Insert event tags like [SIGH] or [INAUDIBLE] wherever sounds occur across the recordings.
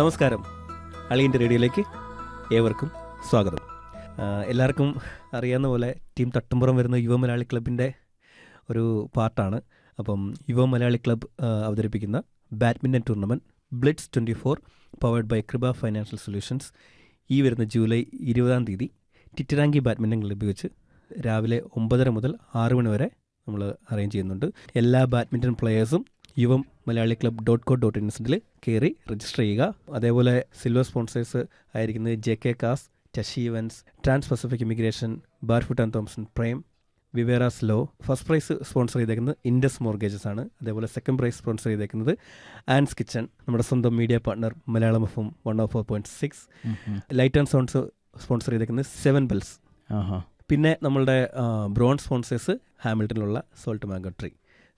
നമസ്കാരം. അളിയന്റെ റേഡിയോയിലേക്ക് ഏവർക്കും സ്വാഗതം. എല്ലാവർക്കും അറിയാവുന്ന പോലെ ടീം തട്ടുംപുറം വരുന്ന യുവ മലയാളി ക്ലബിന്റെ ഒരു പാർട്ടാണ് അപ്പം യുവ മലയാളി ക്ലബ് അവതരിപ്പിക്കുന്ന badminton tournament blitz twenty four powered by Kripa financial solutions ഈ വരുന്ന ജൂലൈ ഇരുപതാം തീയതി ടിറ്ററാങ്കി ബാഡ്മിന്റൺ ക്ലബ്ബിൽ വെച്ച് രാവിലെ ഒമ്പതര മുതൽ ആറ് മണി വരെ നമ്മൾ അറേഞ്ച് ചെയ്യുന്നുണ്ട്. എല്ലാ badminton പ്ലെയേഴ്സും Yuvam Malayali club dot co dot ഇൻസിൽ കയറി രജിസ്റ്റർ ചെയ്യുക. അതേപോലെ സിൽവർ സ്പോൺസേഴ്സ് ആയിരിക്കുന്നത് ജെ കെ കാസ് ടഷി Evans trans Pacific immigration Barfoot and Thompson Prem വിവേറാസ് law first prize sponsor ചെയ്തേക്കുന്നത് ഇൻഡസ് മോർഗേജസ് ആണ്. അതേപോലെ സെക്കൻഡ് പ്രൈസ് സ്പോൺസർ ചെയ്തേക്കുന്നത് ആൻഡ്സ് കിച്ചൺ നമ്മുടെ സ്വന്തം media partner Malayalam F M one O four point six light and sounds sponsor ചെയ്തേക്കുന്നത് seven bells പിന്നെ നമ്മളുടെ bronze sponsors ഹാമിൽട്ടണിലുള്ള സോൾട്ട് മാംഗോ ട്രീ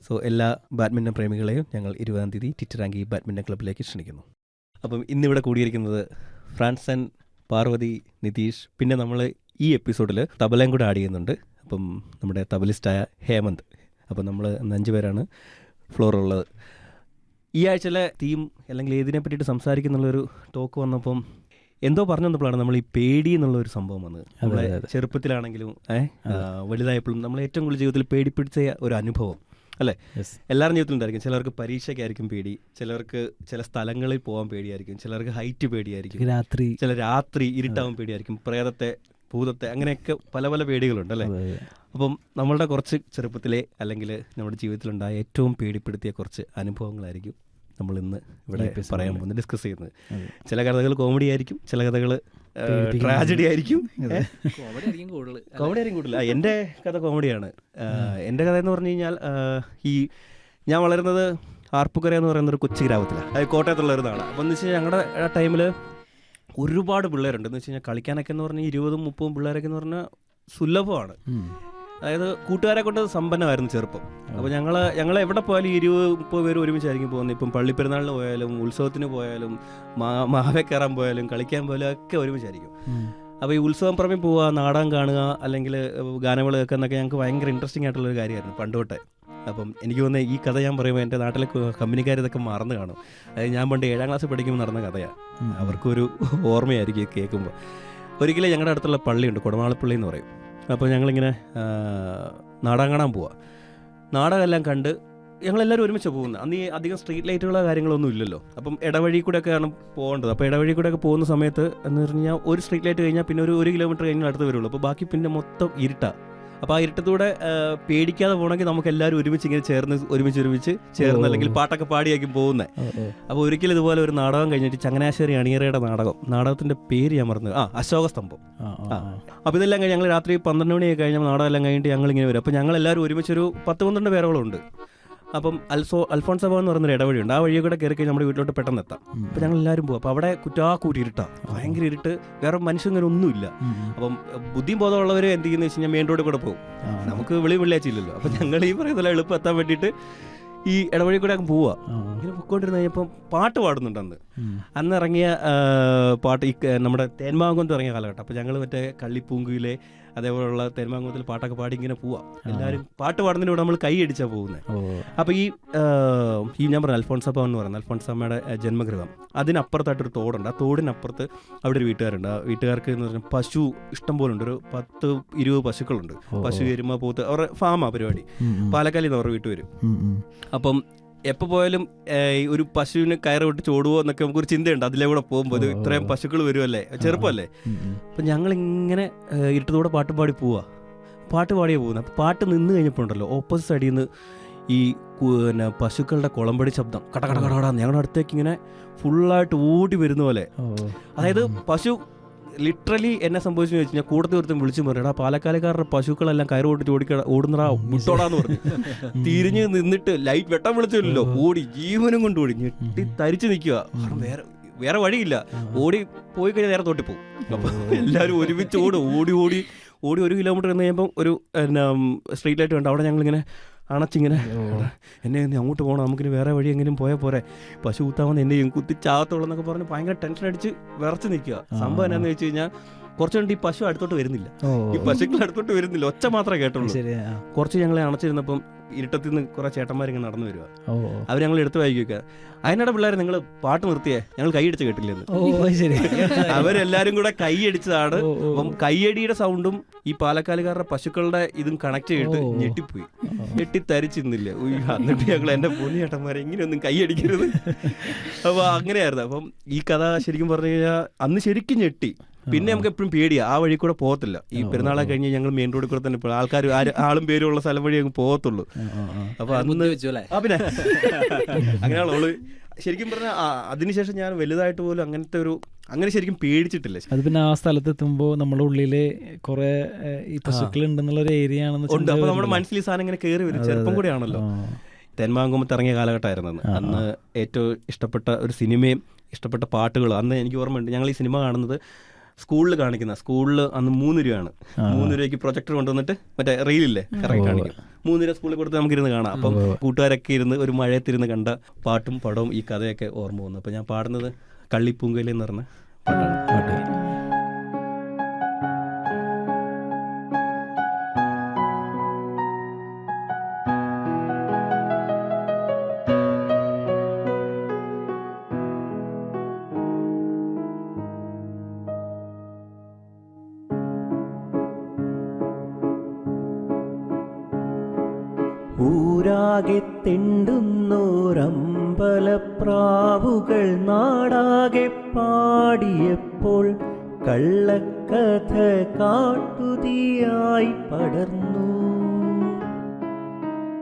സോ എല്ലാ ബാഡ്മിന്റൺ പ്രേമികളെയും ഞങ്ങൾ ഇരുപതാം തീയതി ടിറ്ററാങ്കി ബാഡ്മിന്റൺ ക്ലബിലേക്ക് ക്ഷണിക്കുന്നു. അപ്പം ഇന്നിവിടെ കൂടിയിരിക്കുന്നത് ഫ്രാൻസൻ പാർവതി നിതീഷ്. പിന്നെ നമ്മൾ ഈ എപ്പിസോഡിൽ തബലയും കൂടെ ആഡ് ചെയ്യുന്നുണ്ട്. അപ്പം നമ്മുടെ തബലിസ്റ്റായ ഹേമന്ത്. അപ്പം നമ്മൾ അഞ്ച് പേരാണ് ഫ്ലോറുള്ളത് ഈ ആഴ്ചയിലെ തീം അല്ലെങ്കിൽ ഏതിനെ പറ്റിയിട്ട് സംസാരിക്കുന്നുള്ളൊരു ടോക്ക് വന്നപ്പം എന്തോ പറഞ്ഞു വന്നപ്പോഴാണ് നമ്മൾ ഈ പേടി എന്നുള്ള ഒരു സംഭവം വന്നത്. നമ്മളെ. ചെറുപ്പത്തിലാണെങ്കിലും ഏഹ് വലുതായപ്പോഴും നമ്മൾ ഏറ്റവും കൂടുതൽ ജീവിതത്തിൽ പേടിപ്പിടിച്ച ഒരു അനുഭവം. അല്ലേ? എല്ലാവരുടെ എല്ലാവരും ജീവിതത്തിലും ഉണ്ടായിരിക്കും ചിലർക്ക് പരീക്ഷയ്ക്കായിരിക്കും പേടി. ചിലർക്ക് ചില സ്ഥലങ്ങളിൽ പോകാൻ പേടിയായിരിക്കും. ചിലർക്ക് ഹൈറ്റ് പേടിയായിരിക്കും. രാത്രി. ചില രാത്രി ഇരുട്ടാവാൻ പേടിയായിരിക്കും. പ്രേതത്തെ ഭൂതത്തെ അങ്ങനെയൊക്കെ പല പല പേടികളുണ്ട് അല്ലേ? അപ്പം നമ്മളുടെ കുറച്ച് ചെറുപ്പത്തിലെ അല്ലെങ്കിൽ നമ്മുടെ ജീവിതത്തിലുണ്ടായ ഏറ്റവും പേടിപ്പെടുത്തിയ കുറച്ച് അനുഭവങ്ങളായിരിക്കും നമ്മൾ ഇന്ന് ഇവിടെ പറയാൻ. പോകുന്നത് ഡിസ്കസ് ചെയ്യുന്നത്. ചില കഥകൾ കോമഡി ആയിരിക്കും. ചില കഥകൾ ട്രാജഡി ആയിരിക്കും. കോമഡി ആയിരിക്കും കൂടുതൽ എന്റെ കഥ കോമഡിയാണ്. എന്റെ കഥ എന്ന് പറഞ്ഞു കഴിഞ്ഞാൽ ഈ ഞാൻ വളരുന്നത് ആർപ്പുകര എന്ന് പറയുന്ന ഒരു കൊച്ചു ഗ്രാമത്തിലാണ് അത് കോട്ടയത്തുള്ള ഒരു നാടാണ് അപ്പം എന്ന് വെച്ച് കഴിഞ്ഞാൽ ഞങ്ങളുടെ ടൈമിൽ ഒരുപാട് പിള്ളേരുണ്ട്. എന്ന് വെച്ച് കഴിഞ്ഞാൽ കളിക്കാനൊക്കെ എന്ന് പറഞ്ഞാൽ ഇരുപതും മുപ്പതും പിള്ളേരൊക്കെ എന്ന് പറഞ്ഞാൽ സുലഭമാണ്. അതായത് കൂട്ടുകാരെ കൊണ്ട് സമ്പന്നമായിരുന്നു ചെറുപ്പം. അപ്പോൾ ഞങ്ങൾ ഞങ്ങൾ എവിടെ പോയാലും ഇരുപത് മുപ്പത് പേര് ഒരുമിച്ചായിരിക്കും പോകുന്നത്. ഇപ്പം പള്ളിപ്പെരുന്നാളിന് പോയാലും ഉത്സവത്തിന് പോയാലും മാ മാവെ കയറാൻ പോയാലും കളിക്കാൻ പോയാലും ഒക്കെ ഒരുമിച്ചായിരിക്കും. അപ്പോൾ ഈ ഉത്സവം പുറമെ പോവുക നാടകം കാണുക അല്ലെങ്കിൽ ഗാനമേള കേൾക്കുക എന്നൊക്കെ ഞങ്ങൾക്ക് ഭയങ്കര ഇൻട്രസ്റ്റിംഗ് ആയിട്ടുള്ളൊരു കാര്യമായിരുന്നു പണ്ട് തൊട്ടേ അപ്പം എനിക്ക് തോന്നുന്നത് ഈ കഥ ഞാൻ പറയുമ്പോൾ എന്റെ നാട്ടിലെ കമ്പനിക്കാർ ഇതൊക്കെ മറന്നു കാണും. അതായത് ഞാൻ പണ്ട് ഏഴാം ക്ലാസ് പഠിക്കുമ്പോൾ നടന്ന കഥയാണ് അവർക്കൊരു ഓർമ്മയായിരിക്കും കേൾക്കുമ്പോൾ ഒരിക്കലും ഞങ്ങളുടെ അടുത്തുള്ള പള്ളിയുണ്ട് കൊടമാളപ്പള്ളി എന്ന് പറയും. അപ്പോൾ ഞങ്ങളിങ്ങനെ നാടകം കാണാൻ പോവാം. നാടകമെല്ലാം കണ്ട് ഞങ്ങളെല്ലാവരും ഒരുമിച്ച് പോകുന്നത് അന്ന് ഈ അധികം സ്ട്രീറ്റ് ലൈറ്റുകളോ കാര്യങ്ങളൊന്നും ഇല്ലല്ലോ. അപ്പം ഇടവഴി കൂടെയൊക്കെയാണ് പോകേണ്ടത്. അപ്പോൾ ഇടവഴി കൂടെ ഒക്കെ പോകുന്ന സമയത്ത് എന്ന് പറഞ്ഞാൽ ഒരു സ്ട്രീറ്റ് ലൈറ്റ് കഴിഞ്ഞാൽ പിന്നെ ഒരു ഒരു കിലോമീറ്റർ കഴിഞ്ഞാൽ അടുത്ത് വരുള്ളൂ. അപ്പോൾ ബാക്കി പിന്നെ മൊത്തം ഇരുട്ടാ. അപ്പോൾ ആ ഇരുട്ടത്തൂടെ പേടിക്കാതെ പോകണമെങ്കിൽ നമുക്ക് എല്ലാവരും ഒരുമിച്ച് ഇങ്ങനെ ചേർന്ന് ഒരുമിച്ച് ഒരുമിച്ച് ചേർന്ന് അല്ലെങ്കിൽ പാട്ടൊക്കെ പാടിയാക്കി പോകുന്നത്. അപ്പോൾ ഒരിക്കലും ഇതുപോലെ ഒരു നാടകം കഴിഞ്ഞിട്ട് ചങ്ങനാശ്ശേരി അണിയറയുടെ നാടകം നാടകത്തിന്റെ പേര് ഞാൻ മറന്നു. ആ അശോക സ്തംഭം. അപ്പോൾ ഇതെല്ലാം കഴിഞ്ഞ് ഞങ്ങൾ രാത്രി പന്ത്രണ്ട് മണിയൊക്കെ കഴിഞ്ഞാൽ നാടകം എല്ലാം കഴിഞ്ഞിട്ട് ഞങ്ങൾ ഇങ്ങനെ വരും. അപ്പോൾ ഞങ്ങൾ എല്ലാവരും ഒരുമിച്ചൊരു പത്ത് പന്ത്രണ്ട് പേരോളം ഉണ്ട്. അപ്പം അൽസോ അൽഫോൺസ എന്ന് പറയുന്ന ഇടവഴി ഉണ്ട് ആ വഴി കൂടെ കയറി കഴിഞ്ഞാൽ നമ്മുടെ വീട്ടിലോട്ട് പെട്ടെന്ന് എത്താം. അപ്പൊ ഞങ്ങൾ എല്ലാവരും പോകും അപ്പോൾ അവിടെ കുറ്റാ കൂട്ടിയിട്ടാ ഭയങ്കര ഇരുട്ട്. വേറെ മനുഷ്യങ്ങനെ ഒന്നുമില്ല. അപ്പം ബുദ്ധിയും ബോധമുള്ളവർ എന്ത് ചെയ്യുന്ന വെച്ച് കഴിഞ്ഞാൽ മെയിൻ റോഡിൽ കൂടെ പോകും നമുക്ക് വെളി വെള്ളിയാഴ്ച അപ്പൊ അപ്പം ഞങ്ങൾ ഈ പറയുന്ന എളുപ്പം എത്താൻ വേണ്ടിയിട്ട് ഈ ഇടവഴി കൂടെ അങ്ങ് പോവുക. ഇങ്ങനെ പൊയ്ക്കൊണ്ടിരുന്ന് കഴിഞ്ഞപ്പം പാട്ട് പാടുന്നുണ്ട് അന്ന്. അന്ന് ഇറങ്ങിയ പാട്ട് ഈ നമ്മുടെ തേന്മാകുന്നത്ത് ഇറങ്ങിയ കാലഘട്ടം. അപ്പോൾ ഞങ്ങൾ മറ്റേ കള്ളിപ്പൂങ്കുയിലെ അതേപോലുള്ള തെരുമാങ്കുളത്തിൽ പാട്ടൊക്കെ പാടി ഇങ്ങനെ പോവാം. എല്ലാവരും പാട്ട് പാടുന്നതിലൂടെ നമ്മൾ കൈ അടിച്ചാൽ പോകുന്നത് അപ്പോൾ ഈ ഈ ഞാൻ പറഞ്ഞു അൽഫോൺസപ്പ എന്ന് പറയുന്നത് അൽഫോൺസമ്മയുടെ ജന്മഗൃഹം. അതിനപ്പുറത്തായിട്ടൊരു തോടുണ്ട്. ആ തോടിനപ്പുറത്ത് അവിടെ ഒരു വീട്ടുകാരുണ്ട്. ആ വീട്ടുകാർക്ക് എന്ന് പറഞ്ഞാൽ പശു ഇഷ്ടം പോലെ ഉണ്ട് ഒരു പത്ത് ഇരുപത് പശുക്കളുണ്ട്. പശു എരുമ പോത്ത് അവരുടെ ഫാമാ പരിപാടി. പാലക്കാലിന്ന് ഉം. പാലക്കാലിൽ നിന്ന് അവരുടെ വീട്ട് വരും. അപ്പം എപ്പോൾ പോയാലും ഒരു പശുവിന് കയറി വിട്ട് ചോടുവോ എന്നൊക്കെ നമുക്കൊരു ചിന്തയുണ്ട്. അതിലെ കൂടെ പോകുമ്പോൾ. ഇത്രയും പശുക്കൾ വരുമല്ലേ ചെറുപ്പമല്ലേ. അപ്പം ഞങ്ങളിങ്ങനെ ഏഹ്, ഇരുട്ടത്തൂടെ പാട്ട് പാടി പോവാ. പാട്ട് പാടിയേ പോകുന്നത് അപ്പം പാട്ട് നിന്ന് കഴിഞ്ഞപ്പോൾ ഉണ്ടല്ലോ ഓപ്പോസിറ്റ് സൈഡിൽ നിന്ന് ഈ പിന്നെ പശുക്കളുടെ കുളമ്പടി ശബ്ദം. കട കട കട ഞങ്ങളുടെ അടുത്തേക്ക് ഇങ്ങനെ ഫുള്ളായിട്ട് ഓടി വരുന്ന പോലെ. അതായത് പശു ലിറ്ററലി എന്നെ സംഭവിച്ചു വെച്ച് കഴിഞ്ഞാൽ കൂടുതൽ ഒരുത്തും വിളിച്ചു പറയടാ പാലക്കാലക്കാരുടെ പശുക്കളെല്ലാം കയറ് ഓടിച്ച് ഓടിക്കട ഓടുന്നടാ വിട്ടോടാന്ന് പറഞ്ഞു. തിരിഞ്ഞ് നിന്നിട്ട് ലൈറ്റ് വെട്ടം വിളിച്ചില്ലല്ലോ ഓടി ജീവനും കൊണ്ട് ഓടി ഞെട്ടി തരിച്ചു നിൽക്കുക വേറെ വേറെ വഴിയില്ല. ഓടി പോയി കഴിഞ്ഞാൽ നേരെ തൊട്ടി പോകും. അപ്പൊ എല്ലാവരും ഒരുമിച്ച് ഓടും ഓടി ഓടി ഓടി ഒരു കിലോമീറ്റർ എന്ന് കഴിയുമ്പോൾ ഒരു സ്ട്രീറ്റ് ലൈറ്റ് ഉണ്ട് അവിടെ ഞങ്ങളിങ്ങനെ അണച്ചിങ്ങനെ. എന്നെ അങ്ങോട്ട് പോകണം നമുക്കിനി വേറെ വഴി എങ്കിലും പോയാൽ പോരെ. പശു കുത്താമെന്ന് എന്നെ കുത്തി ചാകത്തുള്ളൂ എന്നൊക്കെ പറഞ്ഞ് ഭയങ്കര ടെൻഷൻ അടിച്ച് വിറച്ച് നിൽക്കുക. സംഭവം എന്നാന്ന് വെച്ച് കഴിഞ്ഞാൽ കുറച്ച് കണ്ട് ഈ പശു അടുത്തോട്ട് വരുന്നില്ല. ഈ പശുക്കൾ അടുത്തോട്ട് വരുന്നില്ല. ഒച്ച മാത്രമേ കേട്ടുള്ളൂ. കുറച്ച് ഞങ്ങളെ അണച്ചിരുന്നപ്പം ഇരുട്ടത്തിൽ നിന്ന് കുറെ ചേട്ടന്മാരിങ്ങനെ നടന്നു വരിക അവർ ഞങ്ങൾ എടുത്ത് വായിക്കുക അതിനിടെ പിള്ളേർ നിങ്ങൾ പാട്ട് നിർത്തിയേ. ഞങ്ങൾ കൈയടിച്ച് കേട്ടില്ലെന്ന്. അവരെല്ലാരും കൂടെ കൈയടിച്ചതാണ് അപ്പം കൈയടിയുടെ സൗണ്ടും ഈ പാലക്കാലുകാരുടെ പശുക്കളുടെ ഇതും കണക്ട് ചെയ്തിട്ട്. ഞെട്ടിപ്പോയി. ഞെട്ടി തരിച്ചിരുന്നില്ല എന്നിട്ട് ഞങ്ങൾ എന്റെ പൊന്നു ചേട്ടന്മാരെ ഇങ്ങനെയൊന്നും കൈയടിക്കരുത് അപ്പൊ അങ്ങനെയായിരുന്നു. അപ്പം ഈ കഥ ശരിക്കും പറഞ്ഞു കഴിഞ്ഞാൽ അന്ന് ശരിക്കും ഞെട്ടി. പിന്നെ നമുക്ക് എപ്പോഴും പേടിയാ ആ വഴി കൂടെ പോകത്തില്ല. ഈ പെരുന്നാളെ കഴിഞ്ഞ് ഞങ്ങൾ മെയിൻ റോഡിൽ കൂടെ തന്നെ ഇപ്പോൾ ആൾക്കാർ ആളും പേരുള്ള ഉള്ള സ്ഥലം വഴി അങ്ങ് പോകത്തുള്ളൂ. അപ്പൊ അന്ന് ആ പിന്നെ. അങ്ങനെയാണോ ശരിക്കും പറഞ്ഞാൽ അതിനുശേഷം ഞാൻ വലുതായിട്ട് പോലും അങ്ങനത്തെ ഒരു അങ്ങനെ ശരിക്കും പേടിച്ചിട്ടില്ല. അത് പിന്നെ ആ സ്ഥലത്ത് എത്തുമ്പോ നമ്മുടെ ഉള്ളിൽ കുറെ ഈ പശുക്കൾ ഉണ്ടെന്നുള്ള ഒരു ഏരിയ ആണെന്ന് ഉണ്ട്. അപ്പൊ നമ്മുടെ. മനസ്സിൽ ഈ സാധനം ഇങ്ങനെ കയറി വരും. ചെറുപ്പം കൂടിയാണല്ലോ. തെന്മാങ്കുമ്പത്ത് ഇറങ്ങിയ കാലഘട്ടമായിരുന്നു. അന്ന് ഏറ്റവും ഇഷ്ടപ്പെട്ട ഒരു സിനിമയും ഇഷ്ടപ്പെട്ട പാട്ടുകളും അന്ന് എനിക്ക് ഓർമ്മയുണ്ട്. ഞങ്ങൾ ഈ സിനിമ കാണുന്നത് സ്കൂളിൽ കാണിക്കുന്ന സ്കൂളിൽ അന്ന് മൂന്ന് രൂപയാണ്. മൂന്ന് രൂപയ്ക്ക് പ്രൊജക്ടർ കൊണ്ടുവന്നിട്ട് മറ്റേ റീലില്ലേ കറങ്ങി. കാണിക്കും മൂന്ന് രൂപ സ്കൂളിൽ കൊടുത്ത് നമുക്കിരുന്ന് കാണാം അപ്പം. കൂട്ടുകാരൊക്കെ ഇരുന്ന് ഒരു മഴയത്തിരുന്ന് കണ്ട പാട്ടും പടവും ഈ കഥയൊക്കെ ഓർമ്മ വന്നു അപ്പം ഞാൻ പാടുന്നത് കള്ളിപ്പൂങ്കയിൽ എന്ന് പറഞ്ഞ പാട്ടാണ് പാട്ട്. ഊരാകെ തെണ്ടുന്നോരമ്പലപ്രാവുകൾ നാടാകെ പാടിയപ്പോൾ കള്ളക്കഥ കാട്ടുതീയായി പടർന്നു.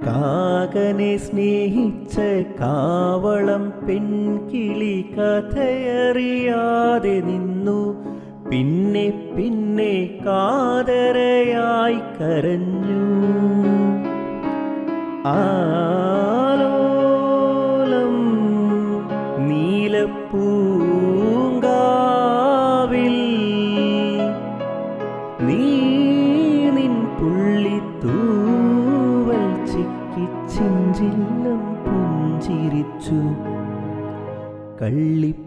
കാകനെ സ്നേഹിച്ച കാവളം പെൺകിളി കഥയറിയാതെ നിന്നു. പിന്നെ പിന്നെ കാതരയായി കരഞ്ഞു. നീലപ്പൂങ്കാവിൽ നീ നിൻ പുള്ളിത്തൂവൽ ചിക്കി ചിഞ്ചില്ലം പുഞ്ചിരിച്ചു. കള്ളിപ്പൂങ്കുയിലെ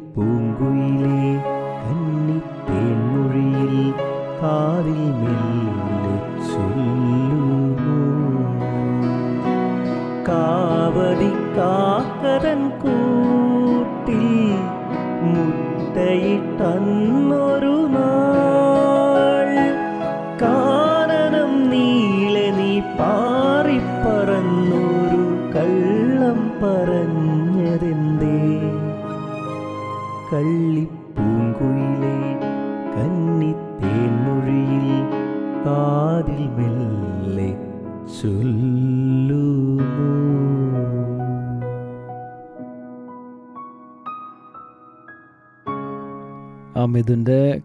കന്നിത്തേൻമൊഴിയിൽ കാതിൽ മെല്ലെ ചൊല്ലുമോ? ആ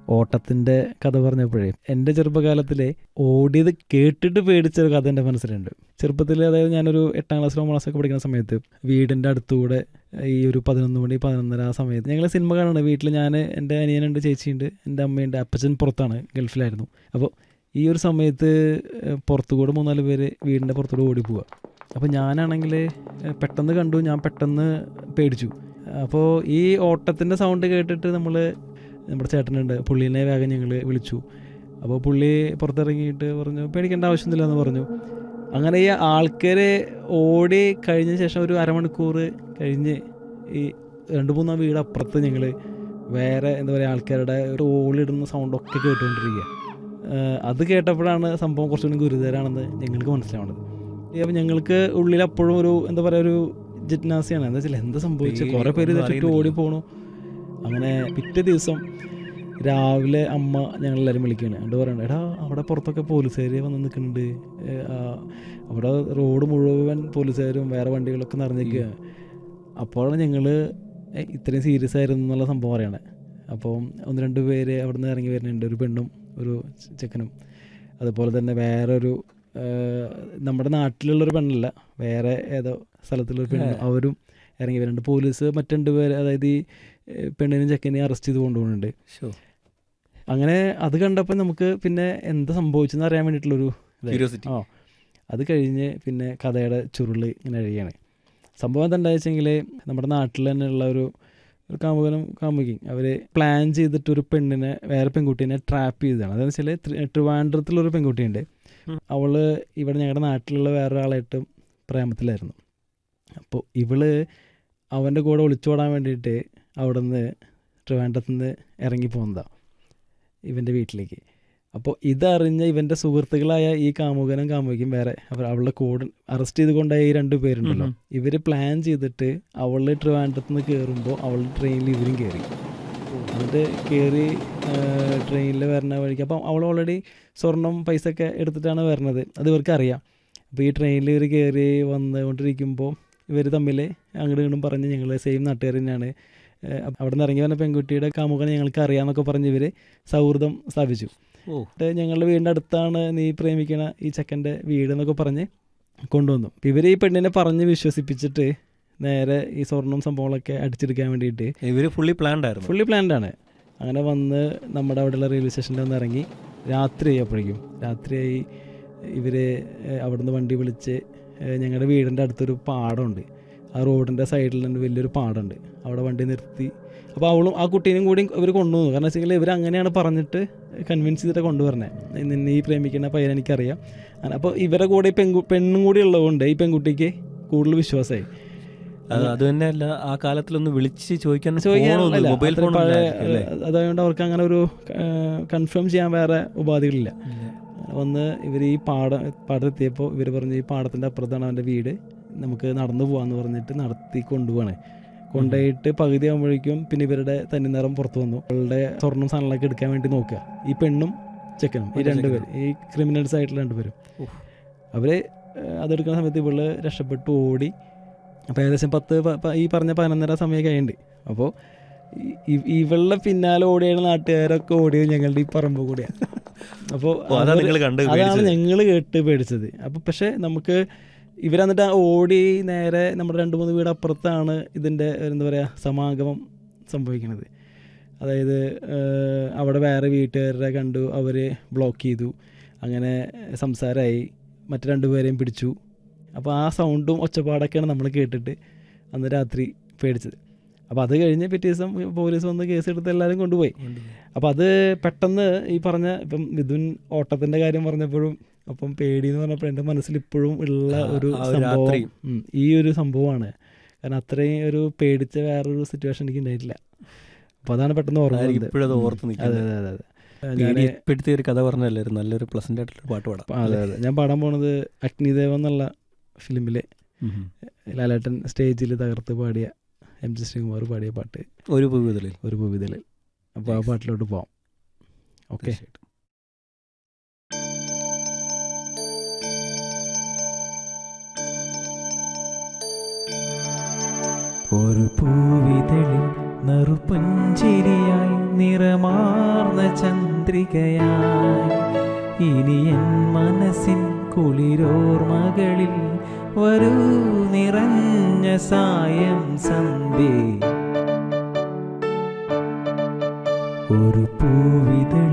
ഓട്ടത്തിന്റെ കഥ പറഞ്ഞപ്പോഴേ എന്റെ ചെറുപ്പകാലത്തിലെ ഓടിയത് കേട്ടിട്ട് പേടിച്ച ഒരു കഥ എന്റെ മനസ്സിലുണ്ട്. ചെറുപ്പത്തിൽ അതായത് ഞാനൊരു എട്ടാം ക്ലാസ്സിലോ ക്ലാസ്സൊക്കെ പഠിക്കുന്ന സമയത്ത് വീടിന്റെ അടുത്തുകൂടെ ഈ ഒരു പതിനൊന്ന് മണി പതിനൊന്നര ആ സമയത്ത് ഞങ്ങൾ സിനിമ കാണുന്നത് വീട്ടിൽ ഞാൻ എന്റെ അനിയനുണ്ട് ചേച്ചിയുണ്ട് എന്റെ അമ്മയുണ്ട് അപ്പച്ചൻ പുറത്താണ് ഗൾഫിലായിരുന്നു. അപ്പോൾ ഈ ഒരു സമയത്ത് പുറത്തുകൂടെ മൂന്നാൽ പേര് വീടിന്റെ പുറത്തുകൂടെ ഓടി പോവുക അപ്പോൾ ഞാനാണെങ്കിൽ പെട്ടെന്ന് കണ്ടു ഞാൻ പെട്ടെന്ന് പേടിച്ചു. അപ്പോൾ ഈ ഓട്ടത്തിന്റെ സൗണ്ട് കേട്ടിട്ട് നമ്മൾ നമ്മുടെ ചേട്ടനുണ്ട്. പുള്ളീനെ വേഗം ഞങ്ങൾ വിളിച്ചു. അപ്പോൾ പുള്ളി പുറത്തിറങ്ങിയിട്ട് പറഞ്ഞു പേടിക്കേണ്ട ആവശ്യമില്ല എന്ന് പറഞ്ഞു. അങ്ങനെ ഈ ആൾക്കാർ ഓടി കഴിഞ്ഞ ശേഷം ഒരു അരമണിക്കൂർ കഴിഞ്ഞ് ഈ രണ്ട് മൂന്നാം വീട് അപ്പുറത്ത് ഞങ്ങൾ വേറെ എന്താ പറയുക ആൾക്കാരുടെ ഒരു ഓളിടുന്ന സൗണ്ടൊക്കെ കേട്ടുകൊണ്ടിരിക്കുക അത് കേട്ടപ്പോഴാണ് സംഭവം കുറച്ചുകൂടി ഗുരുതരാണെന്ന് ഞങ്ങൾക്ക് മനസ്സിലാവുന്നത്. അപ്പം ഞങ്ങൾക്ക് ഉള്ളിൽ അപ്പോഴും ഒരു എന്താ പറയുക ഒരു ജിജ്ഞാസയാണ്. എന്താ വെച്ചാൽ എന്താ സംഭവിച്ചത് കുറേ പേര് ഓടിപ്പോണു ഓടി പോണു. അങ്ങനെ പിറ്റേ ദിവസം രാവിലെ അമ്മ ഞങ്ങളെല്ലാവരും വിളിക്കുകയാണ്. എന്നിട്ട് പറയണ്ട എടാ അവിടെ പുറത്തൊക്കെ പോലീസുകാർ വന്ന് നിൽക്കുന്നുണ്ട്. അവിടെ റോഡ് മുഴുവൻ പോലീസുകാരും വേറെ വണ്ടികളൊക്കെ നിറഞ്ഞിരിക്കുക അപ്പോഴാണ് ഞങ്ങൾ ഇത്രയും സീരിയസ് ആയിരുന്നു എന്നുള്ള സംഭവം അറിയണേ. അപ്പോൾ ഒന്ന് രണ്ട് പേര് അവിടെ നിന്ന് ഇറങ്ങി വരുന്നുണ്ട്. ഒരു പെണ്ണും ഒരു ചെക്കനും. അതുപോലെ തന്നെ വേറൊരു നമ്മുടെ നാട്ടിലുള്ളൊരു പെണ്ണല്ല. വേറെ ഏതോ സ്ഥലത്തുള്ളൊരു പെണ്ണ് അവരും ഇറങ്ങി വരുന്നുണ്ട്. പോലീസ് മറ്റു പേര് അതായത് ഈ ഏ, പെണ്ണിനെയും ചെക്കനെയും അറസ്റ്റ് ചെയ്ത് കൊണ്ടുപോകുന്നുണ്ട്. അങ്ങനെ അത് കണ്ടപ്പോൾ നമുക്ക് പിന്നെ എന്താ സംഭവിച്ചെന്ന് അറിയാൻ വേണ്ടിയിട്ടുള്ളൊരു. ക്യൂരിയോസിറ്റി ആ അത് കഴിഞ്ഞ് പിന്നെ കഥയുടെ ചുരുൾ ഇങ്ങനെ അഴിയാണ് സംഭവം എന്താ വെച്ചെങ്കിൽ നമ്മുടെ നാട്ടിൽ തന്നെയുള്ള ഒരു ഒരു കാമുകനും കാമുകി അവർ പ്ലാൻ ചെയ്തിട്ട് ഒരു പെണ്ണിനെ വേറെ പെൺകുട്ടീനെ ട്രാപ്പ് ചെയ്തതാണ്. അതെന്ന് വെച്ചാൽ ട്രിവാൻഡ്രത്തിലൊരു പെൺകുട്ടിയുണ്ട്. അവൾ ഇവിടെ ഞങ്ങളുടെ നാട്ടിലുള്ള വേറൊരാളായിട്ട് പ്രേമത്തിലായിരുന്നു. അപ്പോൾ ഇവൾ അവന്റെ കൂടെ ഒളിച്ചോടാൻ വേണ്ടിയിട്ട് അവിടെ നിന്ന് ട്രിവാൻഡ്രത്ത് നിന്ന് ഇറങ്ങി പോകുന്നതാണ് ഇവന്റെ വീട്ടിലേക്ക്. അപ്പോൾ ഇതറിഞ്ഞ ഇവന്റെ സുഹൃത്തുക്കളായ ഈ കാമുകനും കാമുകിയും വേറെ അവർ അവളുടെ കൂടെ അറസ്റ്റ് ചെയ്ത് കൊണ്ടായ ഈ രണ്ട് പേരുണ്ടല്ലോ. ഇവർ പ്ലാൻ ചെയ്തിട്ട് അവളെ ട്രിവാൻഡ്രത്ത് നിന്ന് കയറുമ്പോൾ അവളുടെ ട്രെയിനിൽ ഇവരും കയറി എന്നിട്ട് കയറി ട്രെയിനിൽ വരുന്ന വഴിക്ക് അപ്പം അവൾ ഓൾറെഡി സ്വർണം പൈസ ഒക്കെ എടുത്തിട്ടാണ് വരുന്നത് അത് ഇവർക്ക് അറിയാം. അപ്പോൾ ഈ ട്രെയിനിൽ ഇവർ കയറി വന്നുകൊണ്ടിരിക്കുമ്പോൾ ഇവർ തമ്മിൽ അങ്ങോട്ടും ഇങ്ങോട്ടും പറഞ്ഞ് ഞങ്ങൾ സെയിം നാട്ടുകാർ തന്നെയാണ്. അവിടെ നിന്ന് ഇറങ്ങി വന്ന പെൺകുട്ടിയുടെ കാമുകനെ ഞങ്ങൾക്ക് അറിയാമെന്നൊക്കെ പറഞ്ഞ് ഇവർ സൗഹൃദം സ്ഥാപിച്ചു. ഞങ്ങളുടെ വീടിന്റെ അടുത്താണ് നീ പ്രേമിക്കണ ഈ ചെക്കന്റെ വീട് എന്നൊക്കെ പറഞ്ഞ് കൊണ്ടുവന്നു. ഇവർ ഈ പെണ്ണിനെ പറഞ്ഞ് വിശ്വസിപ്പിച്ചിട്ട് നേരെ ഈ സ്വർണം സംഭവങ്ങളൊക്കെ അടിച്ചെടുക്കാൻ വേണ്ടിയിട്ട് ഇവർ ഫുള്ളി പ്ലാൻഡ് ആയിരുന്നു. ഫുള്ളി പ്ലാൻഡ് ആണ്. അങ്ങനെ വന്ന് നമ്മുടെ അവിടെയുള്ള റെയിൽവേ സ്റ്റേഷനിൽ വന്ന് ഇറങ്ങി രാത്രിയായി അപ്പോഴേക്കും രാത്രിയായി ഇവർ അവിടുന്ന് വണ്ടി വിളിച്ച് ഞങ്ങളുടെ വീടിന്റെ അടുത്തൊരു പാടമുണ്ട് ആ റോഡിന്റെ സൈഡിൽ തന്നെ വലിയൊരു പാടുണ്ട് അവിടെ വണ്ടി നിർത്തി. അപ്പോൾ അവളും ആ കുട്ടീനും കൂടി ഇവർ കൊണ്ടുവന്നു. കാരണം വെച്ചാൽ ഇവർ അങ്ങനെയാണ് പറഞ്ഞിട്ട് കൺവിൻസ് ചെയ്തിട്ട് കൊണ്ടുവരണേ നിന്നെ ഈ പ്രേമിക്കുന്ന പയ്യൻ എനിക്കറിയാം. അപ്പോൾ ഇവരെ കൂടെ പെൺകു പെണ്ണും കൂടി ഉള്ളതുകൊണ്ട് ഈ പെൺകുട്ടിക്ക് കൂടുതൽ വിശ്വാസമായി അത് തന്നെയല്ല ആ കാലത്തിലൊന്ന് വിളിച്ച് ചോദിക്കാൻ. മൊബൈൽ ഫോൺ അതുകൊണ്ട് അവർക്ക് അങ്ങനെ ഒരു കൺഫേം ചെയ്യാൻ വേറെ ഉപാധികളില്ല. വന്ന് ഇവർ ഈ പാടം പാടത്തെത്തിയപ്പോൾ ഇവർ പറഞ്ഞു ഈ പാടത്തിന്റെ അപ്പുറത്താണ് അവന്റെ വീട്. നമുക്ക് നടന്നു പോകാമെന്ന് പറഞ്ഞിട്ട് നടത്തി കൊണ്ടുപോവാണ്. കൊണ്ടുപോയിട്ട് പകുതി ആകുമ്പോഴേക്കും പിന്നെ ഇവരുടെ നിറം പുറത്തു വന്നു. അവളുടെ സ്വർണം സാധനങ്ങളൊക്കെ എടുക്കാൻ വേണ്ടി നോക്കുക. ഈ പെണ്ണും ചെക്കനും ഈ രണ്ടുപേരും ഈ ക്രിമിനൽസ് ആയിട്ടുള്ള രണ്ടുപേരും. അവർ അതെടുക്കുന്ന സമയത്ത് ഇവൾ രക്ഷപ്പെട്ടു ഓടി. അപ്പോൾ ഏകദേശം പത്ത് ഈ പറഞ്ഞ പതിനൊന്നര സമയം കഴിയുന്നുണ്ട് അപ്പോൾ ഇവളുടെ പിന്നാലെ ഓടിയാണ് നാട്ടുകാരൊക്കെ ഓടിയത് ഞങ്ങളുടെ ഈ പറമ്പ് കൂടിയാണ് [LAUGHS] അപ്പോൾ അതാണ്. ഞങ്ങൾ കേട്ട് പേടിച്ചത്. അപ്പോൾ പക്ഷേ നമുക്ക് ഇവരന്നിട്ട് ഓടി നേരെ നമ്മുടെ രണ്ട് മൂന്ന് വീട് അപ്പുറത്താണ് ഇതിന്റെ എന്താ പറയുക സമാഗമം സംഭവിക്കുന്നത് അതായത് അവിടെ വേറെ വീട്ടുകാരെ കണ്ടു അവർ ബ്ലോക്ക് ചെയ്തു. അങ്ങനെ സംസാരമായി മറ്റു രണ്ടുപേരെയും പിടിച്ചു. അപ്പോൾ ആ സൗണ്ടും ഒച്ചപ്പാടൊക്കെയാണ് നമ്മൾ കേട്ടിട്ട് അന്ന് രാത്രി പേടിച്ചത്. അപ്പോൾ അത് കഴിഞ്ഞ് പിറ്റേ ദിവസം പോലീസ് വന്ന് കേസ് എടുത്ത് എല്ലാവരും കൊണ്ടുപോയി. അപ്പോൾ അത് പെട്ടെന്ന് ഈ പറഞ്ഞ ഇപ്പം മിഥുൻ ഓട്ടത്തിന്റെ കാര്യം പറഞ്ഞപ്പോഴും അപ്പം പേടി എന്ന് പറഞ്ഞപ്പോൾ എന്റെ മനസ്സിൽ ഇപ്പോഴും ഉള്ള ഒരു സംഭവം ഈ ഒരു സംഭവമാണ്. കാരണം അത്രയും ഒരു പേടിച്ച വേറൊരു സിറ്റുവേഷൻ എനിക്ക് ഉണ്ടായിട്ടില്ല. അപ്പോൾ അതാണ് പെട്ടെന്ന് ഓർമ്മ. ഓർത്ത് അതെ അതെ അതെ ഒരു കഥ പറഞ്ഞല്ലായിരുന്നു നല്ലൊരു പ്ലസന്റ് ആയിട്ടുള്ള പാട്ട് പാടാം. അതെ അതെ. ഞാൻ പാടാൻ പോണത് അഗ്നിദേവ് എന്നുള്ള ഫിലിമിലെ ലാലേട്ടൻ സ്റ്റേജിൽ തകർത്ത് പാടിയ എം ജി ശ്രീകുമാർ പാടിയ പാട്ട്. ഒരു പൂവിതളിൽ ഒരു ഭൂവിതലിൽ. അപ്പോൾ ആ പാട്ടിലോട്ട് പോവാം. ഓക്കെ ഒരു പൂവിതളിൽ നറുപുഞ്ചിരിയായി നിറമാർന്ന ചന്ദ്രികയായി. ഇനിയൻ മനസ്സിൻ കുളിരോർമകളിൽ വരൂ നിറഞ്ഞ സായം സന്ധ്യേ. ഒരു പൂവിതളിൽ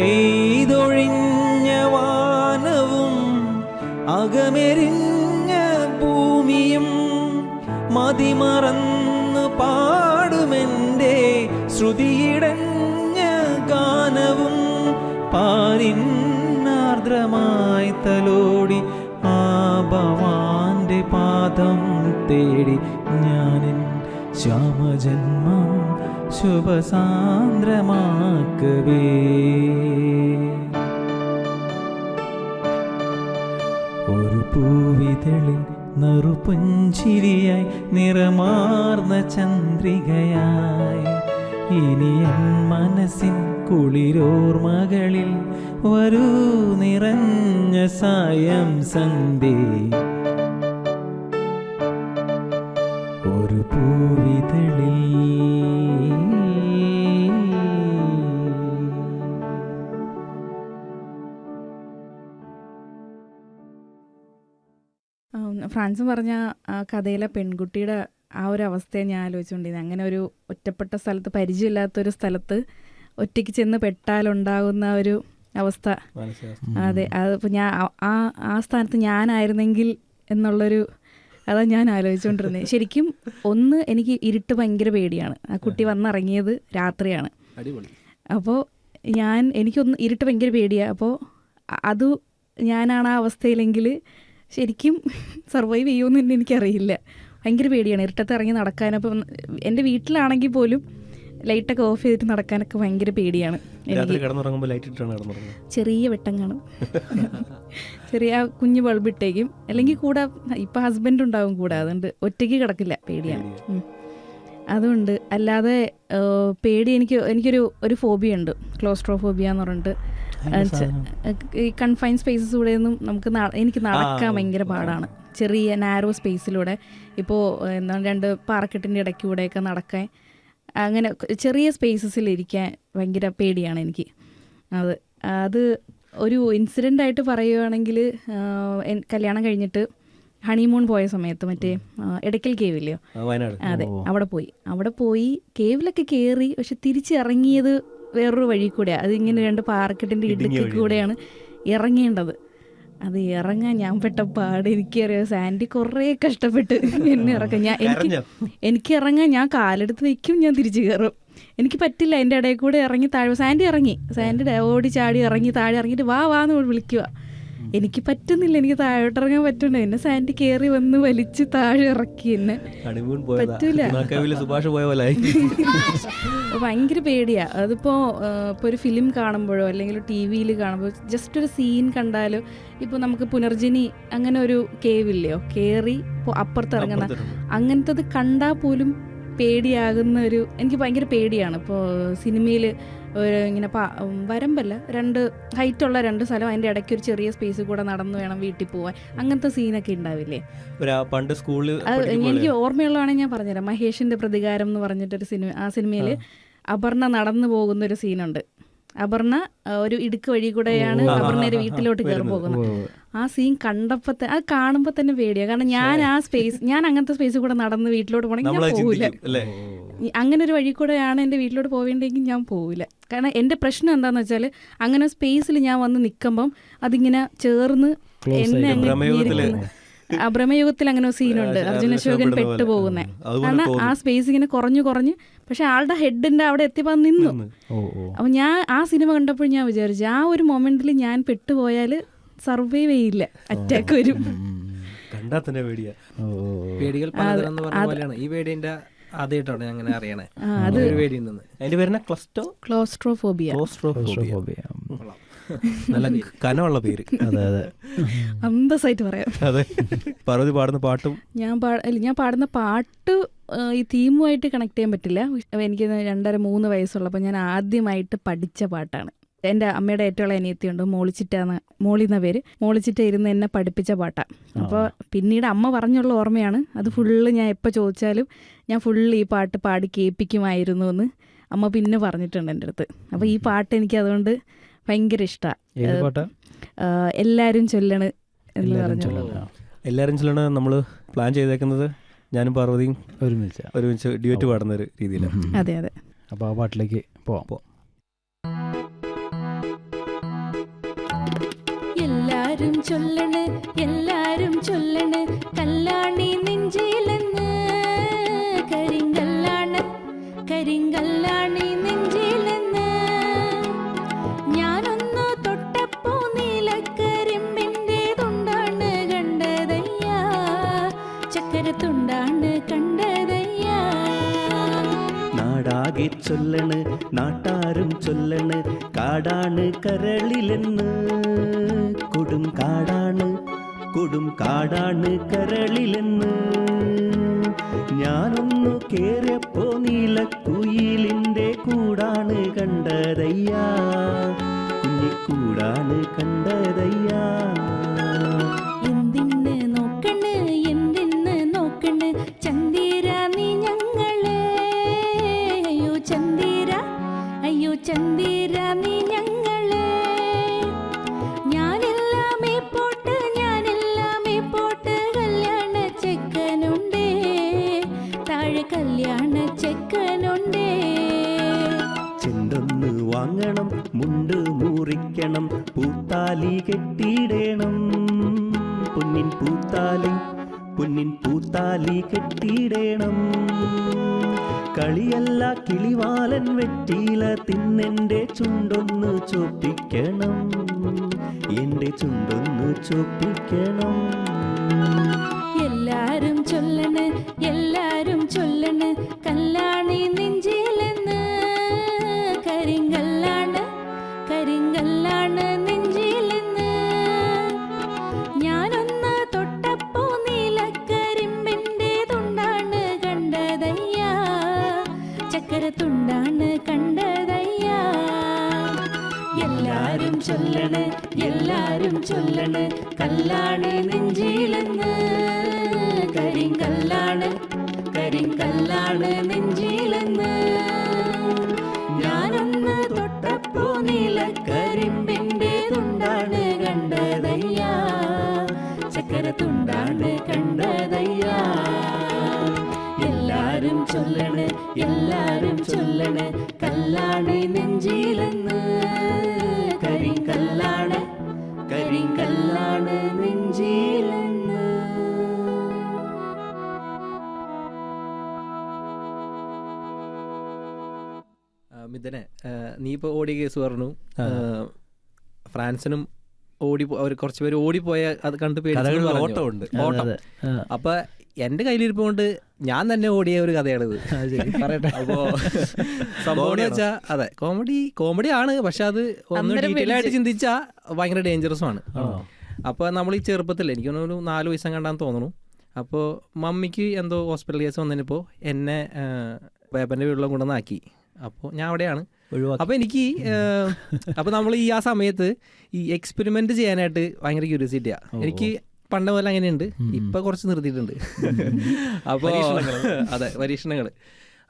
പെയ്തൊഴിഞ്ഞ വാനവും അകമെരിഞ്ഞ ഭൂമിയും മതിമറന്നു പാടുമെന്റെ ശ്രുതിയിടഞ്ഞ ഗാനവും പാരിന്നാർദ്രമായി തലോടി ആ ഭവാന്റെ പാദം തേടി ഞാനിൻ ശ്യാമജന്മം ശുഭസാന്ദ്രമാക്കവേ. ഒരു പൂവിതളിൽ നറുപുഞ്ചിരിയായി നിറമാർന്ന ചന്ദ്രികയായി. ഇനി എൻ മനസ്സിൻ കുളിരോർമകളിൽ വരൂ നിറഞ്ഞ സായം സന്ധ്യേ. ഫ്രാൻസും പറഞ്ഞ ആ കഥയിലെ പെൺകുട്ടിയുടെ ആ ഒരു അവസ്ഥയെ ഞാൻ ആലോചിച്ചുകൊണ്ടിരുന്നത് അങ്ങനെ ഒരു ഒറ്റപ്പെട്ട സ്ഥലത്ത് പരിചയമില്ലാത്തൊരു സ്ഥലത്ത് ഒറ്റയ്ക്ക് ചെന്ന് പെട്ടാലുണ്ടാകുന്ന ഒരു അവസ്ഥ. അതെ. അത് ഞാൻ ആ- ആ സ്ഥാനത്ത് ഞാനായിരുന്നെങ്കിൽ എന്നുള്ളൊരു അതാ ഞാൻ ആലോചിച്ചുകൊണ്ടിരുന്നത്. ശരിക്കും ഒന്ന് എനിക്ക് ഇരുട്ട് ഭയങ്കര പേടിയാണ്. ആ കുട്ടി വന്നിറങ്ങിയത് രാത്രിയാണ്. അപ്പോൾ ഞാൻ എനിക്കൊന്ന് ഇരുട്ട് ഭയങ്കര പേടിയാണ് അപ്പോൾ അത് ഞാനാണ് ആ അവസ്ഥയിലെങ്കിൽ ശരിക്കും സർവൈവ് ചെയ്യുമെന്ന് തന്നെ എനിക്കറിയില്ല. ഭയങ്കര പേടിയാണ് ഇരുട്ടത്ത് ഇറങ്ങി നടക്കാനപ്പം എന്റെ വീട്ടിലാണെങ്കിൽ പോലും ലൈറ്റൊക്കെ ഓഫ് ചെയ്തിട്ട് നടക്കാനൊക്കെ ഭയങ്കര പേടിയാണ് ചെറിയ വെട്ടം കാണും ചെറിയ കുഞ്ഞു ബൾബ് ഇട്ടേക്കും. അല്ലെങ്കിൽ കൂടെ ഇപ്പം ഹസ്ബൻഡ് ഉണ്ടാവും കൂടെ. അതുകൊണ്ട് ഒറ്റയ്ക്ക് കിടക്കില്ല. പേടിയാണ്. അതുകൊണ്ട് അല്ലാതെ പേടി എനിക്ക് എനിക്കൊരു ഒരു ഫോബിയ ഉണ്ട്. ക്ലോസ്ട്രോഫോബിയ എന്ന് പറഞ്ഞിട്ട്. ഈ കൺഫൈൻ സ്പേസസ് കൂടെ ഒന്നും നമുക്ക് എനിക്ക് നടക്കാൻ ഭയങ്കര പാടാണ്. ചെറിയ നാരോ സ്പേസിലൂടെ ഇപ്പോൾ എന്താണ് രണ്ട് പാറക്കെട്ടിന്റെ ഇടയ്ക്കൂടെയൊക്കെ നടക്കാൻ അങ്ങനെ ചെറിയ സ്പേസസിൽ ഇരിക്കാൻ ഭയങ്കര പേടിയാണ് എനിക്ക്. അത് അത് ഒരു ഇൻസിഡന്റ് ആയിട്ട് പറയുകയാണെങ്കിൽ കല്യാണം കഴിഞ്ഞിട്ട് ഹണിമൂൺ പോയ സമയത്ത് മറ്റേ ഇടയ്ക്കൽ കേവ് കേവില്ലയോ അതെ അവിടെ പോയി. അവിടെ പോയി കേവിലൊക്കെ കയറി പക്ഷെ തിരിച്ചിറങ്ങിയത് വേറൊരു വഴി കൂടെയാണ് അതിങ്ങനെ രണ്ട് പാറക്കെട്ടിന്റെ ഇടുങ്ങിയ ഇടുക്കി കൂടെയാണ് ഇറങ്ങേണ്ടത്. അത് ഇറങ്ങാൻ ഞാൻ പെട്ട പാട് എനിക്കറിയാം സാൻഡി കുറേ കഷ്ടപ്പെട്ട് എന്നെ ഇറക്കാം. ഞാൻ എനിക്ക്? എനിക്ക് ഇറങ്ങാൻ ഞാൻ കാലെടുത്ത് വെക്കും ഞാൻ തിരിച്ചു കയറും. എനിക്ക് പറ്റില്ല എന്റെ ഇടയിൽ കൂടെ ഇറങ്ങി താഴെ സാൻഡി ഇറങ്ങി. സാൻഡി ഓടി ചാടി ഇറങ്ങി താഴെ ഇറങ്ങിയിട്ട് വാ വാ എന്ന് വിളിക്കുക എനിക്ക് പറ്റുന്നില്ല എനിക്ക് താഴോട്ട് ഇറങ്ങാൻ പറ്റണ്ട. എന്നെ സാൻഡി കയറി വന്ന് വലിച്ച് താഴെ ഇറക്കി എന്നെ. പറ്റൂല. ഭയങ്കര പേടിയാ. അതിപ്പോ ഇപ്പൊ ഒരു ഫിലിം കാണുമ്പോഴോ അല്ലെങ്കിൽ ടി വിയിൽ കാണുമ്പോൾ ജസ്റ്റ് ഒരു സീൻ കണ്ടാലോ ഇപ്പൊ നമുക്ക് പുനർജനി അങ്ങനെ ഒരു കേവ് ഇല്ലയോ? കയറി ഇപ്പോൾ അപ്പുറത്ത് ഇറങ്ങുന്ന. അങ്ങനത്തത് കണ്ടാൽ പോലും പേടിയാകുന്ന ഒരു എനിക്ക് ഭയങ്കര പേടിയാണ്. ഇപ്പോൾ സിനിമയിൽ ഒരു ഇങ്ങനെ പാ- വരമ്പല്ല രണ്ട് ഹൈറ്റുള്ള രണ്ട് സ്ഥലം അതിന്റെ ഇടയ്ക്ക് ഒരു ചെറിയ സ്പേസ് കൂടെ നടന്നു വേണം വീട്ടിൽ പോവാൻ. അങ്ങനത്തെ സീനൊക്കെ ഉണ്ടാവില്ലേ? പണ്ട് സ്കൂളിൽ എനിക്ക് ഓർമ്മയുള്ളതാണെങ്കിൽ ഞാൻ പറഞ്ഞുതരാം. മഹേഷിന്റെ പ്രതികാരം എന്ന് പറഞ്ഞിട്ടൊരു സിനിമ ആ സിനിമയിൽ അപർണ നടന്നു പോകുന്ന ഒരു സീനുണ്ട് അപർണ ഒരു ഇടുക്ക് വഴി കൂടെയാണ് അപർണയുടെ വീട്ടിലോട്ട് കയറി. പോകുന്നത്. ആ സീൻ കണ്ടപ്പോ അത് കാണുമ്പോൾ തന്നെ പേടിയാ. കാരണം ഞാൻ ആ സ്പേസ് ഞാൻ അങ്ങനത്തെ സ്പേസ് കൂടെ നടന്ന് വീട്ടിലോട്ട് പോകണമെങ്കിൽ ഞാൻ പോവില്ല. അല്ലേ? അങ്ങനെ ഒരു വഴി കൂടെയാണ് എന്റെ വീട്ടിലോട്ട് പോവേണ്ടെങ്കിൽ ഞാൻ പോവില്ല. കാരണം എന്റെ പ്രശ്നം എന്താണെന്ന് വെച്ചാൽ അങ്ങനെ സ്പേസിൽ ഞാൻ വന്ന് നിൽക്കുമ്പം അതിങ്ങനെ ചേർന്ന് എന്നെ ആയിട്ട് അങ്ങ് ഭ്രമയുഗത്തിൽ ഞെരുക്കുന്നു. ആ ഭ്രമയുഗത്തിൽ അങ്ങനെ ഒരു സീനുണ്ട് അർജുന അശോകൻ രക്ഷപ്പെടുന്ന പോലെ. പെട്ടുപോകുന്നേ കാരണം ആ. സ്പേസ് ഇങ്ങനെ കുറഞ്ഞു കുറഞ്ഞ് പക്ഷെ ആളുടെ ഹെഡിന്റെ അവിടെ എത്തിയപ്പോൾ അത് നിന്നു. അപ്പൊ ഞാൻ ആ സിനിമ കണ്ടപ്പോൾ ഞാൻ വിചാരിച്ചു ആ ഒരു മൊമെന്റിൽ ഞാൻ പെട്ടുപോയാൽ സർവൈവ് ചെയ്യില്ല. അറ്റാക്ക് വരും. കണ്ടാൽ തന്നെ പേടിയാ. പേടികൾ പലതരം പോലെയാണ്. ഈ പേടിന്റെ ആദ്യമായിട്ടാണ് ഞാൻ അങ്ങനെ അറിയണേ അതിന്റെ പേരുന്ന? ക്ലസ്റ്റോ? Claustrophobia claustrophobia. നല്ല [LAUGHS] കനമുള്ള പേര്. അതെ അതെ. അന്തസ്സായിട്ട് പറയാം. അതെ. പാർവതി പാടുന്ന പാട്ടും ഞാൻ അല്ല ഞാൻ പാടുന്ന പാട്ട് ഈ തീമുമായിട്ട് കണക്ട് ചെയ്യാൻ പറ്റില്ല. എനിക്ക് രണ്ടര മൂന്ന് വയസ്സുള്ളപ്പോൾ ഞാൻ ആദ്യമായിട്ട് പഠിച്ച പാട്ടാണ്. എന്റെ അമ്മയുടെ ഏറ്റവും അനിയത്തിയുണ്ട് മോളിച്ചിട്ടാന്ന് മോളി എന്ന പേര്. മോളിച്ചിറ്റ ഇരുന്ന് എന്നെ പഠിപ്പിച്ച പാട്ടാണ് അപ്പോൾ പിന്നീട് അമ്മ പറഞ്ഞുള്ള ഓർമ്മയാണ്. അത് ഫുള്ള് ഞാൻ എപ്പോൾ ചോദിച്ചാലും ഞാൻ ഫുള്ള് ഈ പാട്ട് പാടി കേൾപ്പിക്കുമായിരുന്നു എന്ന് അമ്മ പിന്നെ പറഞ്ഞിട്ടുണ്ട് എന്റെ അടുത്ത്. അപ്പോൾ ഈ പാട്ട് എനിക്ക് അതുകൊണ്ട് ഭയങ്കര ഇഷ്ടമാണ് എല്ലാരും ചൊല്ലണ് എന്ന് പറഞ്ഞു ചൊല്ലണം. എല്ലാവരും ചൊല്ലണ നമ്മൾ പ്ലാൻ ചെയ്തേക്കുന്നത് ഞാനും പാർവതിയും ഒരുമിച്ച്. ഒരുമിച്ച് ഡ്യൂറ്റ് പാടുന്ന ഒരു രീതിയിലാണ് അതെ അതെ. അപ്പോൾ ആ പാട്ടിലേക്ക് പോവാം. എല്ലാരും ചൊല്ലണ് എല്ലാരും ചൊല്ലണ് കല്ലാണി നെഞ്ചിലെന്ന്. കരിങ്കല്ലാണ് കരിങ്കല്ലാണി നാടാകെ ചൊല്ലണ് നാട്ടാരും ചൊല്ലണ് കാടാണ് കരളിലെന്ന്. കൊടും കാടാണ് കൊടും കാടാണ് കരളിലെന്ന്. ഞാനൊന്നു കേറിയപ്പോ നീലക്കുയിലിന്റെ കൂടാണ് കണ്ടതയ്യാ. കുഞ്ഞിക്കൂടാണ് കണ്ടതയ്യാ. ചൊല്ലണം പൂത്താലി കെട്ടിയിടേണം. പൊന്നിൻ പൂത്താലി പൊന്നിൻ പൂത്താലി കെട്ടിയിടേണം. കളിയല്ല കിളിവാലൻ വെറ്റില തിന്നെന്റെ ചുണ്ടൊന്ന് ചോപ്പിക്കണം. എന്റെ ചുണ്ടൊന്ന് ചോപ്പിക്കണം. എല്ലാരും ചൊല്ലണ് കരിങ്കല്ലാണ് കരിങ്കല്ലാണ് നെഞ്ചിലെന്ന്. ഞാനൊന്ന് തൊട്ടപ്പോ നീലക്കരിമ്പിന്റെ തുണ്ടാണ് കണ്ടതയ്യ. ചക്കര തുണ്ടാണ് കണ്ടതയ്യ. എല്ലാരും ചൊല്ലണ് എല്ലാരും ചൊല്ലണ് കല്ലാണി നീ ഇപ്പോൾ ഓടിയ കേസ് പറഞ്ഞു. ഫ്രാൻസിനും ഓടി അവർ കുറച്ച് പേര് ഓടിപ്പോയ അത് കണ്ട് ഓട്ടം അതെ ആ, അപ്പൊ എന്റെ കയ്യിലിരിപ്പ് കൊണ്ട് ഞാൻ തന്നെ ഓടിയ ഒരു കഥയാണിത്. അപ്പോ സംഭവം വെച്ചാ അതെ കോമഡി കോമഡി ആണ് പക്ഷെ അത് ഒന്ന് ഡീറ്റെയിൽ ആയിട്ട്. ചിന്തിച്ചാ ഭയങ്കര ഡേഞ്ചറസും ആണ്. അപ്പൊ അപ്പോൾ നമ്മൾ ഈ ചെറുപ്പത്തിൽ എനിക്ക് ഒരു നാല് വയസ്സം കണ്ടാന്ന് തോന്നുന്നു. അപ്പോൾ മമ്മിക്ക് എന്തോ ഹോസ്പിറ്റൽ കേസ് വന്നതിനിപ്പോൾ എന്നെ വേപ്പന്റെ വീട്ടിലും കൊണ്ടുവന്നാക്കി. അപ്പോൾ ഞാൻ അവിടെയാണ്. അപ്പോൾ എനിക്ക് അപ്പോൾ നമ്മൾ ഈ ആ സമയത്ത് ഈ എക്സ്പെരിമെന്റ് ചെയ്യാനായിട്ട് ഭയങ്കര ക്യൂരിയോസിറ്റിയാണ് എനിക്ക് പണ്ട് പോലെ അങ്ങനെയുണ്ട്. ഇപ്പൊ കുറച്ച് നിർത്തിയിട്ടുണ്ട്. [LAUGHS] അപ്പോൾ [LAUGHS] അതെ പരീക്ഷണങ്ങൾ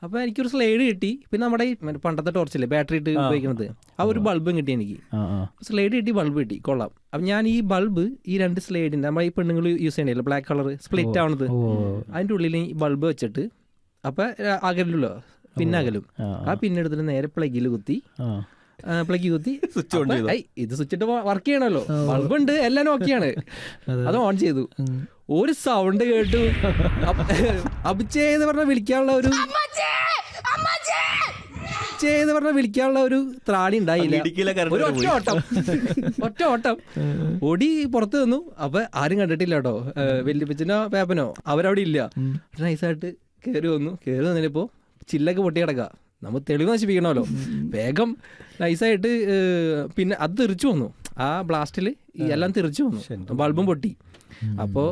അപ്പൊ എനിക്കൊരു സ്ലൈഡ് കിട്ടി. പിന്നെ നമ്മുടെ പണ്ടത്തെ ടോർച്ചില്ലേ ബാറ്ററി ഇട്ട് ഉപയോഗിക്കുന്നത് ആ ഒരു ബൾബും കിട്ടി എനിക്ക്. സ്ലൈഡ് കിട്ടി ബൾബ് കിട്ടി. കൊള്ളാം. അപ്പൊ ഞാൻ ഈ ബൾബ് ഈ രണ്ട് സ്ലൈഡിന്റെ നമ്മൾ ഈ പെണ്ണുങ്ങൾ യൂസ് ചെയ്യണില്ല ബ്ലാക്ക് കളർ സ്പ്ലിറ്റ് ആവണത്. അതിന്റെ ഉള്ളിൽ ഈ ബൾബ് വെച്ചിട്ട് അപ്പൊ അകലല്ലോ പിന്നകലും. ആ പിന്നെടുത്തിട്ട് നേരെ പ്ലഗിൽ കുത്തി. പ്ലഗ് കുത്തി. [LAUGHS] സ്വിച്ച് ഓൺ ചെയ്തു. ഇത് സ്വിച്ച് ഇട്ട് വർക്ക് ചെയ്യണല്ലോ. ബൾബ് ഉണ്ട് എല്ലാം ഓക്കെയാണ് [LAUGHS] അതെ. അത് ഓൺ ചെയ്തു. ഒരു സൗണ്ട് കേട്ടു. അഭിച്ചേന്ന് പറഞ്ഞ വിളിക്കാനുള്ള ഒരു എന്ന് പറഞ്ഞ വിളിക്കാനുള്ള ഒരു ത്രാണി ഉണ്ടായില്ല. ഒരു ഒറ്റ ഓട്ടം. ഒറ്റ ഓട്ടം. ഓടി പുറത്ത് വന്നു. അപ്പൊ ആരും കണ്ടിട്ടില്ല കേട്ടോ. വെല്ലുപ്പിച്ചനോ പേപ്പനോ അവരവിടെ ഇല്ല. നൈസായിട്ട് കയറി വന്നു. കയറി വന്നപ്പോ ചില്ലൊക്കെ പൊട്ടി കിടക്കുക നമ്മൾ തെളിവ് നശിപ്പിക്കണമല്ലോ. വേഗം നൈസായിട്ട് പിന്നെ അത് തെറിച്ചു വന്നു ആ ബ്ലാസ്റ്റിൽ എല്ലാം തെറിച്ചു വന്നു ബൾബും പൊട്ടി. അപ്പോൾ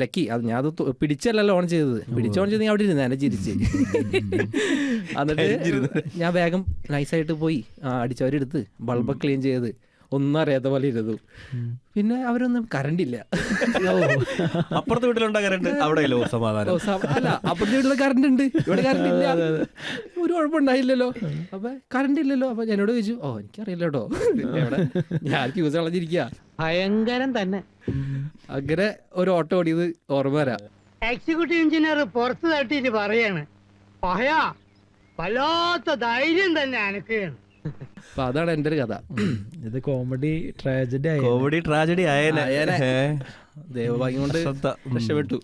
ലക്കി അത് ഞാൻ അത് പിടിച്ചല്ലല്ലോ ഓൺ ചെയ്തത്. പിടിച്ച് ഓൺ ചെയ്ത് ഞാൻ അവിടെ ഇരുന്നു എന്നെ ചിരിച്ച് എന്നിട്ട് ഞാൻ വേഗം നൈസായിട്ട് പോയി അടിച്ചവരെടുത്ത് ബൾബ് ക്ലീൻ ചെയ്ത് ഒന്നും അറിയാത്ത പോലെ ഇരുന്നു. പിന്നെ അവരൊന്നും കറണ്ട് ഇല്ല. [LAUGHS] അപ്പുറത്തെ വീട്ടിലുണ്ടോ കറണ്ട് അവിടെ സമാധാനം? അല്ല അപ്പുറത്തെ വീട്ടിലെ കറണ്ട് ഉണ്ട്. ഇവിടെ കറണ്ട് ഇല്ല. ഒരു കുഴപ്പമുണ്ടായില്ലല്ലോ. അപ്പൊ കറണ്ട് ഇല്ലല്ലോ. അപ്പൊ ഞാനോട് ചോദിച്ചു ഓ എനിക്കറിയില്ല കേട്ടോ. ഞാൻ ഫ്യൂസ് കളഞ്ഞിരിക്കുക ഭയങ്കരം തന്നെ. അങ്ങനെ ഒരു ഓട്ടോ ഓടിയത് ഓർമ്മ വരാം. എക്സിക്യൂട്ടീവ് എഞ്ചിനീയർ പുറത്ത് തട്ടിയിട്ട് പറയാണ്. പഹയാ വല്ലാത്ത ധൈര്യം തന്നെ അനക്കുകയാണ് അപ്പൊ അതാണ് എന്റെ ഒരു കഥ ഇത് കോമഡി ട്രാജഡി ആയി കോമഡി ട്രാജഡി ആയേനെ. ദൈവഭാഗ്യം കൊണ്ട്. രക്ഷപ്പെട്ടു.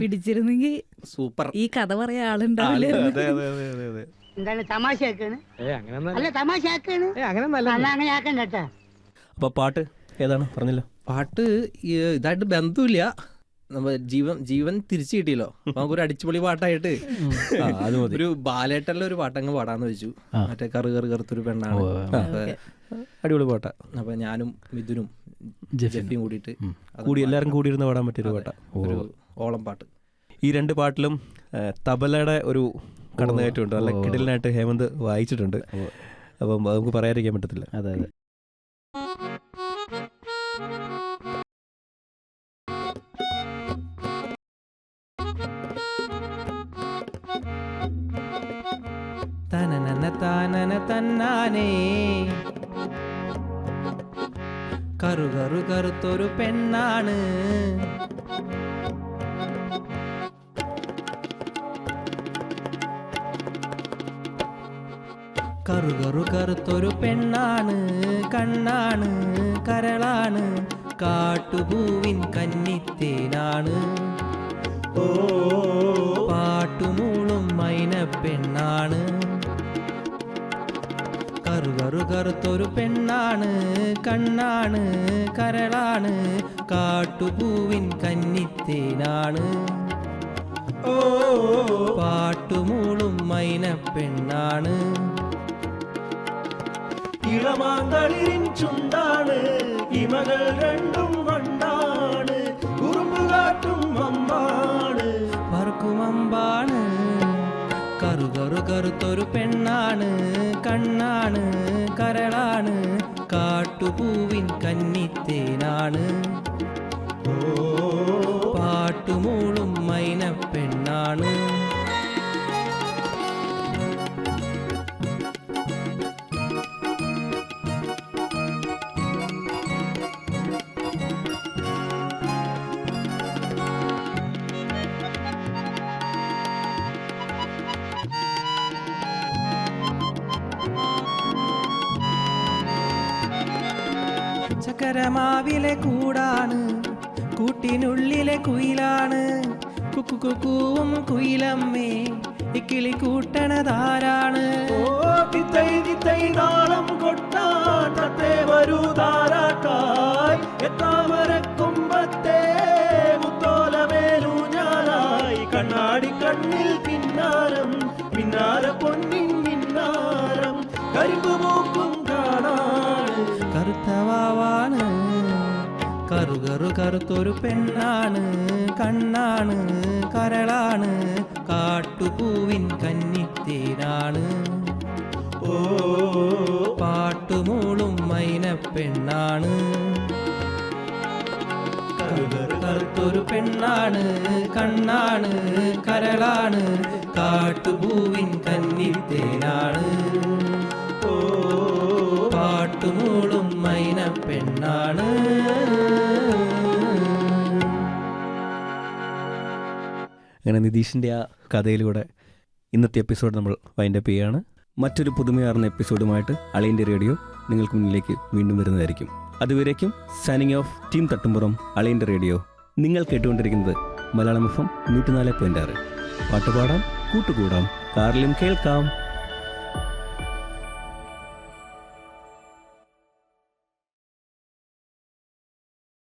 പിടിച്ചിരുന്നെങ്കിൽ സൂപ്പർ. ഈ കഥ പറയാൻ ആളുണ്ടാവില്ല? എന്താണ് അല്ല അപ്പൊ പാട്ട് ഏതാണ്? പറഞ്ഞില്ല. പാട്ട് ഇതായിട്ട് ബന്ധമില്ല നമ്മ ജീവൻ ജീവൻ തിരിച്ചു കിട്ടിയല്ലോ. നമുക്ക് ഒരു അടിച്ചുപൊളി പാട്ടായിട്ട്. ഒരു ബാലേട്ടനിലെ ഒരു പാട്ടങ്ങ് പാടാന്ന് വെച്ചു. മറ്റേ കറു കറു കറുത്തൊരു പെണ്ണാണ്. അടിപൊളി പാട്ട. അപ്പൊ ഞാനും മിഥുനും. ജെഫിയും കൂടിയിട്ട്. കൂടി എല്ലാവരും കൂടി കൂടിയിരുന്ന് പാടാൻ പറ്റിയൊരു പാട്ട. ഒരു ഓളം പാട്ട്. ഈ രണ്ട് പാട്ടിലും തബലയുടെ ഒരു കടന്നുകയറ്റമുണ്ട്. അല്ല കിടലിനായിട്ട് ഹേമന്ത് വായിച്ചിട്ടുണ്ട്. അപ്പം നമുക്ക് പറയാതിരിക്കാൻ പറ്റത്തില്ല. അതെ അതെ. പെണ്ണാണ്. കറുകറു കറുത്തൊരു പെണ്ണാണ് കണ്ണാണ് കരളാണ് കാട്ടുപൂവിൻ കന്നിത്തേനാണ്. ഓ പാട്ടുമൂളും മൈന പെണ്ണാണ് കറുകറു കറുത്തൊരു പെണ്ണാണ് കണ്ണാണ് കരളാണ് കാട്ടുപൂവിൻ കന്നിത്തേനാണ് ഓ പാട്ടുമൂളും മൈന പെണ്ണാണ് ഇളമാങ്കളിരിൻ ചുണ്ടാണ് ഇമകൾ രണ്ടും വണ്ടാണ് കുറുമ്പുകാട്ടും അമ്മാണ് പറക്കുമമ്പാണ് കറുകറു കറുത്തൊരു പെണ്ണാണ് കണ്ണാണ് കരളാണ് കാട്ടുപൂവിൻ കന്നിത്തേനാണ്. പാട്ടുമൂളും മൈന പെണ്ണാണ് ചക്കരമാവിലെ കൂടാണ് കൂട്ടിനുള്ളിലെ കുയിലാണ്. കുക്കു കുക്കൂവും കുയിലമ്മേ ഇക്കിളി കൂട്ടണതാരാണ്. ഓ തിത്തൈ തിത്തൈ താളം കൊട്ടാട്ടത്തെ വരൂ താരാട്ടായി കറുകറു കറുത്തൊരു പെണ്ണാണ് കണ്ണാണ് കരളാണ് കാട്ടുപൂവിൻ കന്നിത്തേനാണ് ഓ പാട്ടുമൂളും മൈന പെണ്ണാണ് കറുത്തൊരു പെണ്ണാണ് കണ്ണാണ് കരളാണ് കാട്ടുപൂവിൻ കന്നിത്തേനാണ് ഓ പാട്ടുമൂളും മൈന അങ്ങനെ നിതീഷിന്റെ ആ കഥയിലൂടെ ഇന്നത്തെ എപ്പിസോഡ് നമ്മൾ വൈൻഡപ്പ് ചെയ്യുകയാണ്. മറ്റൊരു പുതുമയാർന്ന എപ്പിസോഡുമായിട്ട് അളിയന്റെ റേഡിയോ നിങ്ങൾക്ക് മുന്നിലേക്ക് വീണ്ടും വരുന്നതായിരിക്കും. അതുവരേക്കും സൈനിങ് ഓഫ് ടീം തട്ടുമ്പുറം അളിയന്റെ റേഡിയോ. നിങ്ങൾ കേട്ടുകൊണ്ടിരിക്കുന്നത് മലയാളം എഫ് എം നൂറ്റിനാല് പോയിന്റ് ആറ്. പാട്ടുപാടാം കൂട്ടുകൂടാം കാറിലും കേൾക്കാം.